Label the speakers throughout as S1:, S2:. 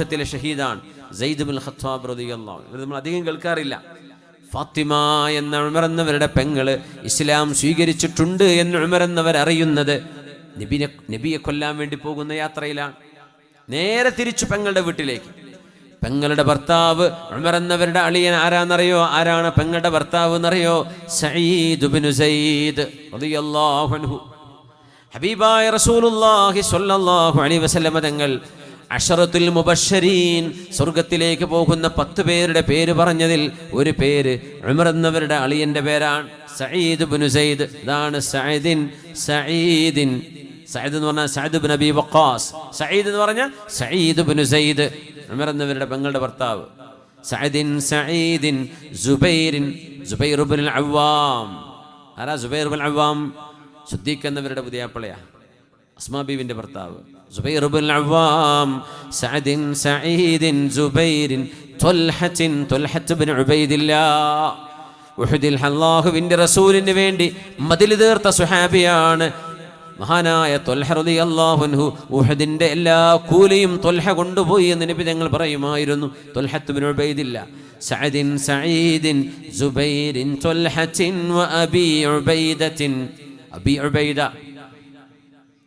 S1: യുദ്ധത്തിലെ ഷഹീദാണ് Syed Khattab റളിയല്ലാഹു ഇത് നമ്മൾ അധികം കേൾക്കാറില്ല. ഫാത്തിമ എന്ന ഉമർ എന്നവരുടെ പെങ്ങൾ ഇസ്ലാം സ്വീകരിച്ചിട്ടുണ്ട് എന്ന് ഉമർ എന്നവർ അറിയുന്നത് നബിനെ നബിയെ കൊല്ലാൻ വേണ്ടി പോകുന്ന യാത്രയിലാണ്. നേരെ തിരിച്ചു പെങ്ങളുടെ വീട്ടിലേക്ക്. പെങ്ങളുടെ ഭർത്താവ് ഉമർ എന്നവരുടെ അളിയൻ ആരാന്നറിയോ? ആരാണ് പെങ്ങളുടെ ഭർത്താവ് എന്നറിയോ? സയ്യിദ് സയ്യിദ് റളിയല്ലാഹു അൻഹു. ഹബീബായ റസൂലുള്ളാഹി സ്വല്ലല്ലാഹു അലൈഹി വസല്ലമ തങ്ങൾ അഷറത്തുൽ മുബഷരീൻ സ്വർഗത്തിലേക്ക് പോകുന്ന പത്ത് പേരുടെ പേര് പറഞ്ഞതിൽ ഒരു പേര് ഉമർ എന്നവരുടെ പേരാണ് സയ്യിദ് ബിൻ സയ്യിദ് ഇതാണ് സയ്യിദിൻ സയ്യിദിൻ സയ്യിദ് എന്ന് പറഞ്ഞാൽ Sayyid bin Abi Waqqas Sayyid എന്ന് പറഞ്ഞാൽ സയ്യിദ് ബിൻ സയ്യിദ് ഉമർ എന്നവരുടെ പെങ്ങളുടെ ഭർത്താവ്. സയ്യിദിൻ സയ്യിദിൻ സുബൈറിൻ സുബൈർ ബിൻ അവ്വാം. ആരാ സുബൈർ ബിൻ അവ്വാം? സുദ്ദീഖ് എന്നവരുടെ പുതിയാപ്പിളയാ ഭർത്താവ്. അവ്വാം സഅദിൻ സഈദിൻ സുബൈരിൻ ത്വൽഹത്തിൻ ഉബൈദില്ലാ. റസൂലിന് വേണ്ടി മതിൽ തീർത്ത സുഹാബിയാണ് മഹാനായ ഉഹദിന്റെ എല്ലാ കൂലിയും തൊൽഹ കൊണ്ടുപോയി എന്ന് നബി ഞങ്ങൾ പറയുമായിരുന്നു. സഅദിൻ സഈദിൻ സുബൈരിൻ വ അബി അബി ഉബൈദ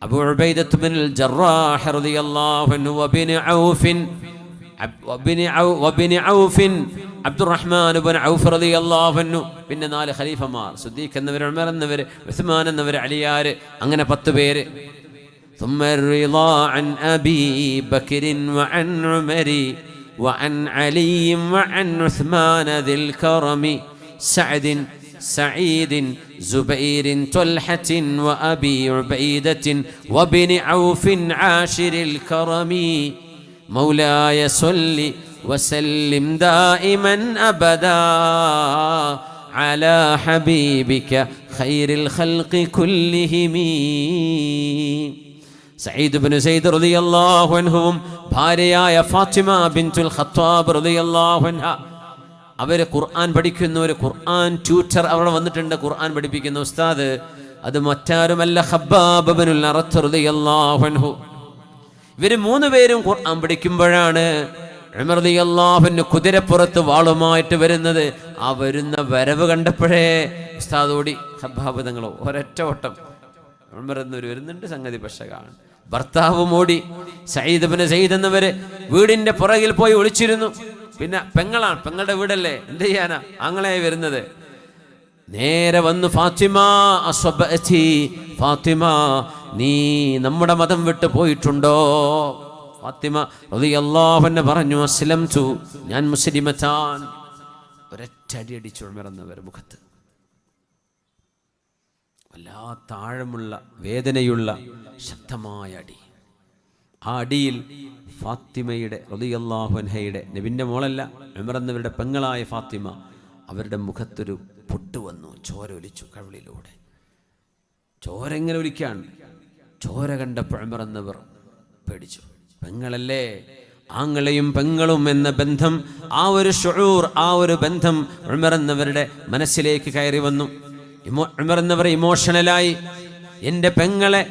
S1: أبو عبيدة بن الجراح رضي الله عنه وبن عوف عب- وبن عو- وبن عوف عبد الرحمن بن عوف رضي الله عنه പിന്നെ നാല് ഖലീഫമാർ സുദ്ദീഖ് എന്നവർ ഉമർ എന്നവർ ഉസ്മാൻ എന്നവർ അലിയാർ അങ്ങനെ പത്ത് പേര് ثم الرضا عن أبي بكر وعن عمر وعن علي وعن عثمان ذي الكرم سعد سعيد زبير طلحة وأبي عبيدة وابن عوف عاشر الكرم مولاي صل وسلم دائما أبدا على حبيبك خير الخلق كلهم സയ്യിദ് ബിൻ സയ്യിദ് റളിയല്ലാഹു അൻഹുവും ഭാര്യയായ ഫാത്തിമ ബിൻതുൽ ഖത്താബ് റളിയല്ലാഹു അൻഹ അവർ ഖുർആൻ ഒരു ഖുർആൻ ട്യൂറ്റർ അവിടെ വന്നിട്ടുണ്ട് ഖുർആൻ പഠിപ്പിക്കുന്ന. ഉസ്താദ് അത് മറ്റാരുമല്ല ഖബ്ബാബ് ബിനുൽ അറത്ത് റളിയല്ലാഹു അൻഹു. ഇവർ മൂന്ന് പേരും ഖുർആൻ പഠിക്കുമ്പോഴാണ് കുതിരപ്പുറത്ത് വാളുമായിട്ട് വരുന്നത്. ആ വരുന്ന വരവ് കണ്ടപ്പോഴേ ഉസ്താദോടി ഹബ്ബാബ് തങ്ങളോ ഒരൊറ്റ ഓട്ടം വരുന്നുണ്ട് സംഗതി പക്ഷകാണ് ഭർത്താവ് മോടി സയ്യിദ് പിന്നെ സയ്യിദ് എന്നവര് വീടിന്റെ പുറകിൽ പോയി ഒളിച്ചിരുന്നു. പിന്നെ പെങ്ങളാണ് പെങ്ങളുടെ വീടല്ലേ? എന്ത് ചെയ്യാനാ? ആങ്ങളെ വരുന്നത്. നേരെ വന്ന് ഫാത്തിമ. ഫാത്തിമ നീ നമ്മുടെ മതം വിട്ടു പോയിട്ടുണ്ടോ? ഫാത്തിമ റളിയല്ലാഹുവിനെ പറഞ്ഞു അസ്ലം ചു ഞാൻ മുസ്ലിമത്താൻ അടിച്ചു മിറന്നവർ മുഖത്ത്. വല്ലാത്ത ആഴമുള്ള വേദനയുള്ള ശക്തമായ അടി. ആ അടിയിൽ ഫാത്തിമയുടെ റളിയല്ലാഹുൻഹയുടെ നബിന്റെ മോളല്ല എമറന്നവരുടെ പെങ്ങളായ ഫാത്തിമ അവരുടെ മുഖത്തൊരു പൊട്ട് വന്നു ചോര ഒലിച്ചു കവിളിലൂടെ. ചോര എങ്ങനെ ഒലിക്കാണ് ചോര കണ്ടപ്പോൾ എമറന്നവർ പേടിച്ചു. പെങ്ങളല്ലേ ആങ്ങളെയും പെങ്ങളും എന്ന ബന്ധം ആ ഒരു ഷുഴൂർ ആ ഒരു ബന്ധം ഉമറന്നവരുടെ മനസ്സിലേക്ക് കയറി വന്നു. ഉമറന്നവർ ഇമോഷണലായി എന്റെ പെങ്ങളെ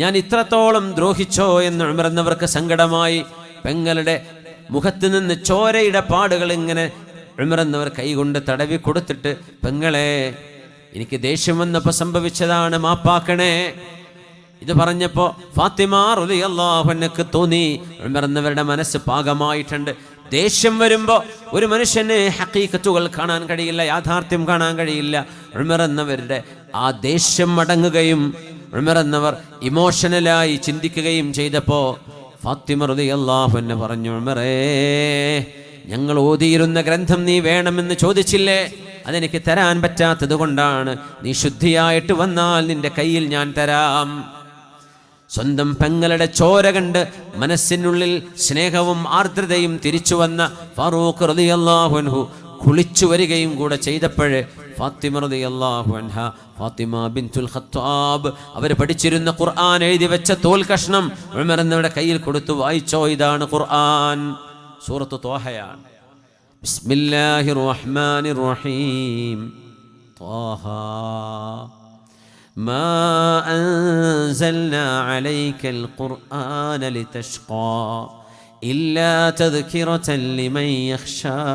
S1: ഞാൻ ഇത്രത്തോളം ദ്രോഹിച്ചോ എന്ന് ഉമറന്നവർക്ക് സങ്കടമായി പെങ്ങളുടെ മുഖത്ത് നിന്ന് ചോരയുടെ പാടുകൾ ഇങ്ങനെ ഉമറന്നവർ കൈകൊണ്ട് തടവി കൊടുത്തിട്ട് പെങ്ങളെ എനിക്ക് ദേഷ്യം വന്നപ്പോൾ സംഭവിച്ചതാണ് മാപ്പാക്കണേ. ഇത് പറഞ്ഞപ്പോൾ ഫാത്തിമ അള്ളാഹുനക്ക് തോന്നി ഉമർന്നവരുടെ മനസ്സ് പാകമായിട്ടുണ്ട്. ദേഷ്യം വരുമ്പോൾ ഒരു മനുഷ്യന് ഹക്കീക്കത്തുകൾ കാണാൻ കഴിയില്ല യാഥാർത്ഥ്യം കാണാൻ കഴിയില്ല. ഉമറന്നവരുടെ ആ ദേഷ്യം അടങ്ങുകയും എന്നവർ ഇമോഷണലായി ചിന്തിക്കുകയും ചെയ്തപ്പോൾ ഫാത്തിമ എന്നെ പറഞ്ഞു ഉമറേ ഞങ്ങൾ ഓതിയിരുന്ന ഗ്രന്ഥം നീ വേണമെന്ന് ചോദിച്ചില്ലേ? അതെനിക്ക് തരാൻ പറ്റാത്തത് കൊണ്ടാണ്. നീ ശുദ്ധിയായിട്ട് വന്നാൽ നിന്റെ കയ്യിൽ ഞാൻ തരാം. സ്വന്തം പെങ്ങളുടെ ചോര കണ്ട് മനസ്സിനുള്ളിൽ സ്നേഹവും ആർദ്രതയും തിരിച്ചു വന്ന ഫാറൂഖ് റളിയല്ലാഹു അൻഹു കുളിച്ചു വരികയും കൂടെ ചെയ്തപ്പോഴ് ഫാത്തിമ റളിയല്ലാഹു അൻഹ ഫാത്തിമ ബിൻതുൽ ഖത്താബ് അവർ പഠിച്ചിരുന്ന ഖുർആൻ എഴുതി വെച്ച തോൽ കഷ്ണം ഉമർ എന്നവരുടെ കയ്യിൽ കൊടുത്തു വായിച്ചോ ഇതാണ് ഖുർആൻ സൂറത്ത് തോഹയാണ് ബിസ്മില്ലാഹിർ റഹ്മാനിർ റഹീം طه ما أنزلنا عليك القرآن لتشقى إلا تذكرة لمن يخشى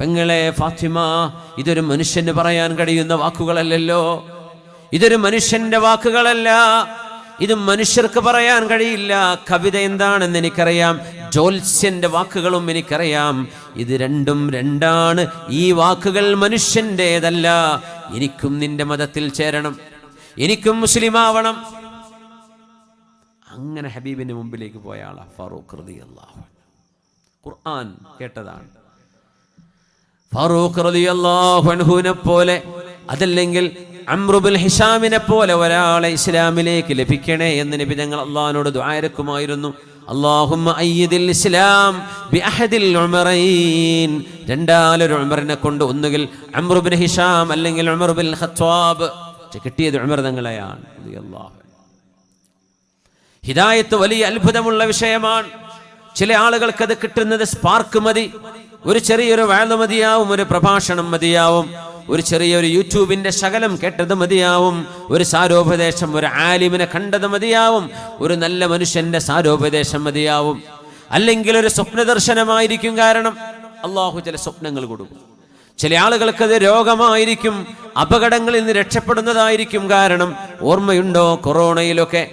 S1: പെങ്ങളെ ഫാത്തിമ ഇതൊരു മനുഷ്യന് പറയാൻ കഴിയുന്ന വാക്കുകളല്ലല്ലോ. ഇതൊരു മനുഷ്യന്റെ വാക്കുകളല്ല. ഇത് മനുഷ്യർക്ക് പറയാൻ കഴിയില്ല. കവിത എന്താണെന്ന് എനിക്കറിയാം. ജോത്സ്യന്റെ വാക്കുകളും എനിക്കറിയാം. ഇത് രണ്ടും രണ്ടാണ്. ഈ വാക്കുകൾ മനുഷ്യന്റേതല്ല എനിക്കും നിന്റെ മതത്തിൽ ചേരണം. എനിക്കും മുസ്ലിമാവണം. അങ്ങനെ ഹബീബിന്റെ മുമ്പിലേക്ക് പോയ ആളാ ഫാറൂഖ് റളിയല്ലാഹു അൻഹു. ഖുർആൻ കേട്ടതാണ്. ഫാറൂഖ് റളിയല്ലാഹു അൻഹുവിനെ പോലെ അതല്ലെങ്കിൽ അമ്രുബുൽ ഹിഷാമിനെ പോലെ ഒരാളെ ഇസ്ലാമിലേക്ക് ലഭിക്കണേ എന്ന് നബി ഞങ്ങൾ അള്ളാഹിനോട് ദ്വാരക്കുമായിരുന്നു രണ്ടാലൊരു ഉമറിനെ കൊണ്ട് ഒന്നുകിൽ അമ്രുബിൻ ഹിഷാം അല്ലെങ്കിൽ ഉമർ ഹത്വാബ് കിട്ടിയത് ഉമർ തങ്ങളെയാണ് ഹിദായത്ത് വലിയ അത്ഭുതമുള്ള വിഷയമാണ്. ചില ആളുകൾക്ക് അത് കിട്ടുന്നത് സ്പാർക്ക് മതി. ഒരു ചെറിയൊരു വേള മതിയാവും ഒരു പ്രഭാഷണം മതിയാവും. ഒരു ചെറിയൊരു യൂട്യൂബിന്റെ ശകലം കേട്ടത് മതിയാവും. ഒരു സാരോപദേശം ഒരു ആലിമിനെ കണ്ടത് മതിയാവും. ഒരു നല്ല മനുഷ്യന്റെ സാരോപദേശം മതിയാവും. അല്ലെങ്കിൽ ഒരു സ്വപ്നദർശനമായിരിക്കും കാരണം അള്ളാഹു ചില സ്വപ്നങ്ങൾ കൊടുക്കും. ചില ആളുകൾക്കത് രോഗമായിരിക്കും അപകടങ്ങളിൽ നിന്ന് രക്ഷപ്പെടുന്നതായിരിക്കും കാരണം ഓർമ്മയുണ്ടോ കൊറോണയിലൊക്കെ?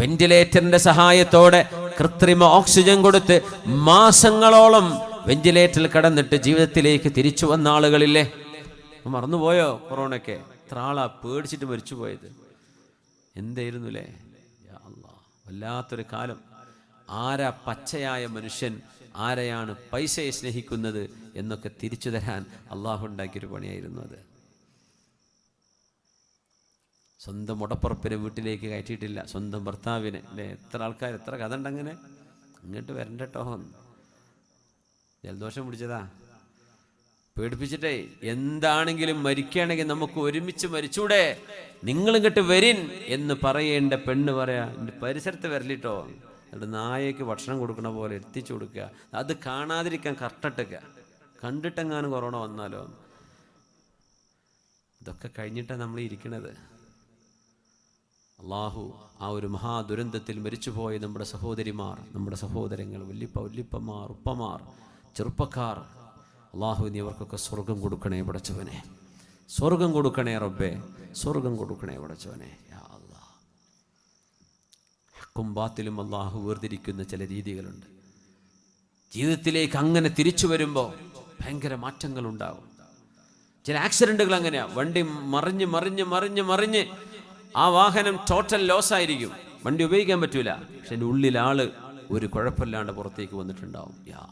S1: വെന്റിലേറ്ററിന്റെ സഹായത്തോടെ കൃത്രിമ ഓക്സിജൻ കൊടുത്ത് മാസങ്ങളോളം വെന്റിലേറ്ററിൽ കടന്നിട്ട് ജീവിതത്തിലേക്ക് തിരിച്ചു വന്ന ആളുകളില്ലേ? മറന്നുപോയോ കൊറോണയ്ക്ക്? എത്ര ആളാ പേടിച്ചിട്ട് മരിച്ചു പോയത്. എന്തായിരുന്നു അല്ലേ വല്ലാത്തൊരു കാലം. ആരാ പച്ചയായ മനുഷ്യൻ? ആരെയാണ് പൈസയെ സ്നേഹിക്കുന്നത്? എന്നൊക്കെ തിരിച്ചു തരാൻ അള്ളാഹു ഉണ്ടാക്കിയൊരു പണിയായിരുന്നു അത്. സ്വന്തം ഉടപ്പുറപ്പിനെ വീട്ടിലേക്ക് കയറ്റിയിട്ടില്ല. സ്വന്തം ഭർത്താവിനെ. അല്ലേ എത്ര ആൾക്കാർ എത്ര കഥ ഉണ്ടങ്ങനെ ഇങ്ങോട്ട് വരണ്ടട്ടോ. ജലദോഷം പിടിച്ചതാ. പേടിപ്പിച്ചിട്ടേ എന്താണെങ്കിലും മരിക്കുകയാണെങ്കിൽ നമുക്ക് ഒരുമിച്ച് മരിച്ചൂടെ. നിങ്ങൾ ഇങ്ങോട്ട് വരിൻ എന്ന് പറയേണ്ട പെണ്ണ് പറയാ എന്റെ പരിസരത്ത് വരലിട്ടോ. എന്നിട്ട് നായക്ക് ഭക്ഷണം കൊടുക്കണ പോലെ എത്തിച്ചു കൊടുക്കുക. അത് കാണാതിരിക്കാൻ കറക്റ്റിട്ടുക കണ്ടിട്ടെങ്ങാനും കൊറോണ വന്നാലോ? ഇതൊക്കെ കഴിഞ്ഞിട്ടാണ് നമ്മൾ ഇരിക്കണത്. അള്ളാഹു ആ ഒരു മഹാദുരന്തത്തിൽ മരിച്ചുപോയ നമ്മുടെ സഹോദരിമാർ നമ്മുടെ സഹോദരങ്ങൾ വല്യപ്പ വല്യപ്പമാർ ഉപ്പമാർ ചെറുപ്പക്കാർ അള്ളാഹു നീ അവർക്കൊക്കെ സ്വർഗം കൊടുക്കണേ പടച്ചവനെ. സ്വർഗം കൊടുക്കണേ റബ്ബേ സ്വർഗം കൊടുക്കണേ പടച്ചവനെ. ഹക്കും അള്ളാഹു വേർതിരിക്കുന്ന ചില രീതികളുണ്ട്. ജീവിതത്തിലേക്ക് അങ്ങനെ തിരിച്ചു വരുമ്പോൾ ഭയങ്കര മാറ്റങ്ങൾ ഉണ്ടാകും ചില ആക്സിഡന്റുകൾ അങ്ങനെയാ. വണ്ടി മറിഞ്ഞ് മറിഞ്ഞ് മറിഞ്ഞ് മറിഞ്ഞ് ആ വാഹനം ടോട്ടൽ ലോസ് ആയിരിക്കും. വണ്ടി ഉപയോഗിക്കാൻ പറ്റൂല. പക്ഷെ എന്റെ ഉള്ളിൽ ആൾ ഒരു കുഴപ്പമില്ലാണ്ട് പുറത്തേക്ക് വന്നിട്ടുണ്ടാവും. യാ.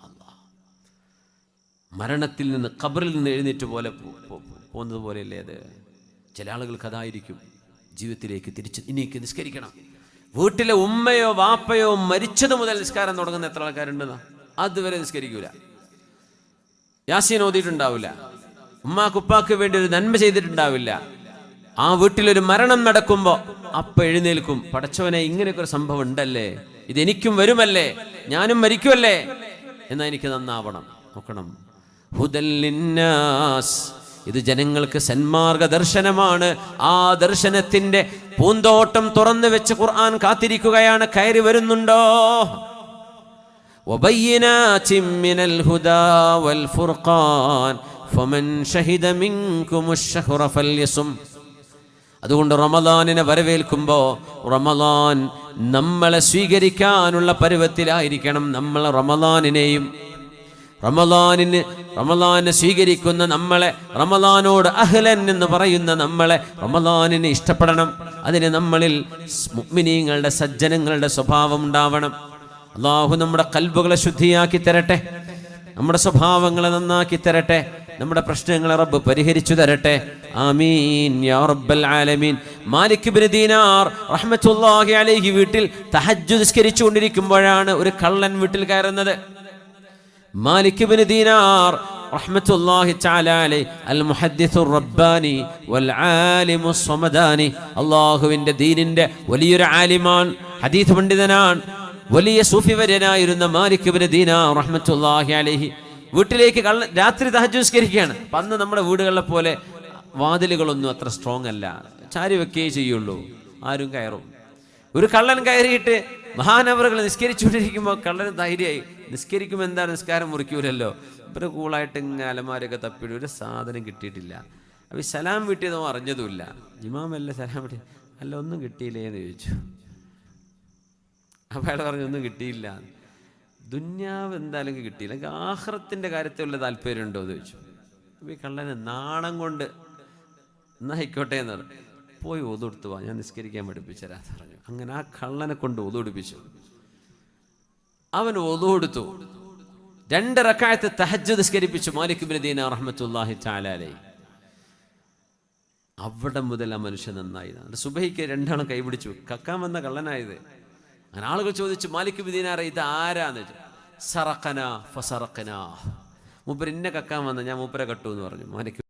S1: മരണത്തിൽ നിന്ന് ഖബറിൽ നിന്ന് എഴുന്നേറ്റ് പോലെ പോകുന്നത് പോലെയല്ലേ അത്? ചില ആളുകൾക്ക് അതായിരിക്കും ജീവിതത്തിലേക്ക് തിരിച്ച് ഇനിക്ക് നിസ്കരിക്കണം. വീട്ടിലെ ഉമ്മയോ വാപ്പയോ മരിച്ചത് മുതൽ നിസ്കാരം തുടങ്ങുന്ന എത്ര ആൾക്കാരുണ്ടെന്ന്? അതുവരെ നിസ്കരിക്കൂല. യാസീൻ ഓതിയിട്ടുണ്ടാവില്ല. ഉമ്മാക്കുപ്പാക്ക് വേണ്ടി ഒരു നന്മ ചെയ്തിട്ടുണ്ടാവില്ല. ആ വീട്ടിലൊരു മരണം നടക്കുമ്പോൾ അപ്പൊ എഴുന്നേൽക്കും. പടച്ചവനെ ഇങ്ങനെയൊക്കെ ഒരു സംഭവം ഉണ്ടല്ലേ? ഇതെനിക്കും വരുമല്ലേ? ഞാനും മരിക്കുമല്ലേ? എന്നാ എനിക്ക് നന്നാവണം. നോക്കണം. ഹുദല്ലിന്നാസ് ഇത് ജനങ്ങൾക്ക് സന്മാർഗ ദർശനമാണ് ആ ദർശനത്തിന്റെ പൂന്തോട്ടം തുറന്നു വെച്ച് ഖുർആൻ കാത്തിരിക്കുകയാണ്. കയറി വരുന്നുണ്ടോ? ഫമൻ ഷഹിദ മിൻകുമുശ് ഫല്യസും അതുകൊണ്ട് റമദാനിനെ വരവേൽക്കുമ്പോൾ റമദാൻ നമ്മളെ സ്വീകരിക്കാനുള്ള പരുവത്തിലായിരിക്കണം നമ്മൾ റമദാനിനെയും. റമദാനിന് റമദാനെ സ്വീകരിക്കുന്ന നമ്മളെ റമദാനോട് അഹ്ലൻ എന്ന് പറയുന്ന നമ്മളെ റമദാനിനെ ഇഷ്ടപ്പെടണം. അതിന് നമ്മളിൽ മുഗ്മിനീങ്ങളുടെ സജ്ജനങ്ങളുടെ സ്വഭാവം ഉണ്ടാവണം. അള്ളാഹു നമ്മുടെ കൽബുകളെ ശുദ്ധിയാക്കി തരട്ടെ. നമ്മുടെ സ്വഭാവങ്ങളെ നന്നാക്കി തരട്ടെ. നമ്മുടെ പ്രശ്നങ്ങളെ റബ്ബ് പരിഹരിച്ചു തരട്ടെ. ആമീൻ യാ റബ്ബൽ ആലമീൻ. മാലിക് ഇബ്നു ദീനാർ റഹ്മത്തുള്ളാഹി അലൈഹി വീട്ടിൽ തഹജ്ജുദ് നിസ്കരിച്ചു കൊണ്ടിരിക്കുമ്പോഴാണ് ഒരു കള്ളൻ വീട്ടിൽ കയറുന്നത്. മാലിക് ഇബ്നു ദീനാർ റഹ്മത്തുള്ളാഹി അലൈഹി അൽ മുഹദ്ദിസു റബ്ബാനി വൽ ആലിമു സ്വമദാനി. അല്ലാഹുവിന്റെ ദീനിന്റെ വലിയൊരു ആലിമാൻ ഹദീസ് പണ്ഡിതനാണ്. വലിയ സൂഫി വര്യനായിരുന്ന മാലിക് ഇബ്നു ദീനാർ റഹ്മത്തുള്ളാഹി അലൈഹി വീട്ടിലേക്ക് കള്ള രാത്രി തഹജുസ്കരിക്കുകയാണ്. അന്ന് നമ്മുടെ വീടുകളിലെ പോലെ വാതിലുകളൊന്നും അത്ര സ്ട്രോങ് അല്ല. ചാരി വെക്കുകയേ ചെയ്യുള്ളൂ. ആരും കയറും. ഒരു കള്ളൻ കയറിയിട്ട് മഹാനവറുകൾ നിസ്കരിച്ചുകൊണ്ടിരിക്കുമ്പോൾ കള്ളന് ധൈര്യമായി. നിസ്കരിക്കുമ്പോൾ എന്താ നിസ്കാരം മുറിക്കൂലല്ലോ? ഇവർ കൂളായിട്ട് ഇങ്ങനെ അലമാരൊക്കെ തപ്പിയിട്ട് ഒരു സാധനം കിട്ടിയിട്ടില്ല. അപ്പോൾ ഈ സലാം വീട്ടിയതോ അറിഞ്ഞതുമില്ല. ഇമാമല്ല സലാം വീട്ടി അല്ല ഒന്നും കിട്ടിയില്ലേ എന്ന് ചോദിച്ചു. അപ്പോൾ അയാൾ പറഞ്ഞു ഒന്നും കിട്ടിയില്ല. ദുന്യാവ് എന്തായാലും കിട്ടിയില്ല. ആഹ്റത്തിന്റെ കാര്യത്തിലുള്ള താല്പര്യം താല്പര്യമുണ്ടോ എന്ന് ചോദിച്ചു. അപ്പോൾ ഈ കള്ളന് നാണം കൊണ്ട് നയിക്കോട്ടെ എന്ന് പറഞ്ഞു. പോയി ഒതുകൊടുത്തു വാ ഞാൻ നിസ്കരിക്കാൻ പഠിപ്പിച്ചരാന്ന് പറഞ്ഞു. അങ്ങനെ ആ കള്ളനെ കൊണ്ട് ഒതുപിടിപ്പിച്ചു അവൻ ഒതുകൊടുത്തു രണ്ട് റക്കായത്ത് തഹജ്ജ് നിസ്കരിപ്പിച്ചു. മാലിക് ബിൻ ദീന റഹ്മത്തുല്ലാഹി ചാലാലേ അവിടെ മുതൽ ആ മനുഷ്യൻ നന്നായി. സുബഹിക്ക് രണ്ടാളും കൈപിടിച്ചു. കക്കാൻ വന്ന കള്ളനായത് അങ്ങനെ ആളുകൾ ചോദിച്ചു മാലിക് ബിദീനാറെ ഇത് ആരാന്ന്? ചോദിച്ചു സറക്കന ഫസറക്കന മൂപ്പർ ഇന്നെ കക്കാൻ വന്ന ഞാൻ മൂപ്പരെ കട്ടു എന്ന് പറഞ്ഞു. മാലിക്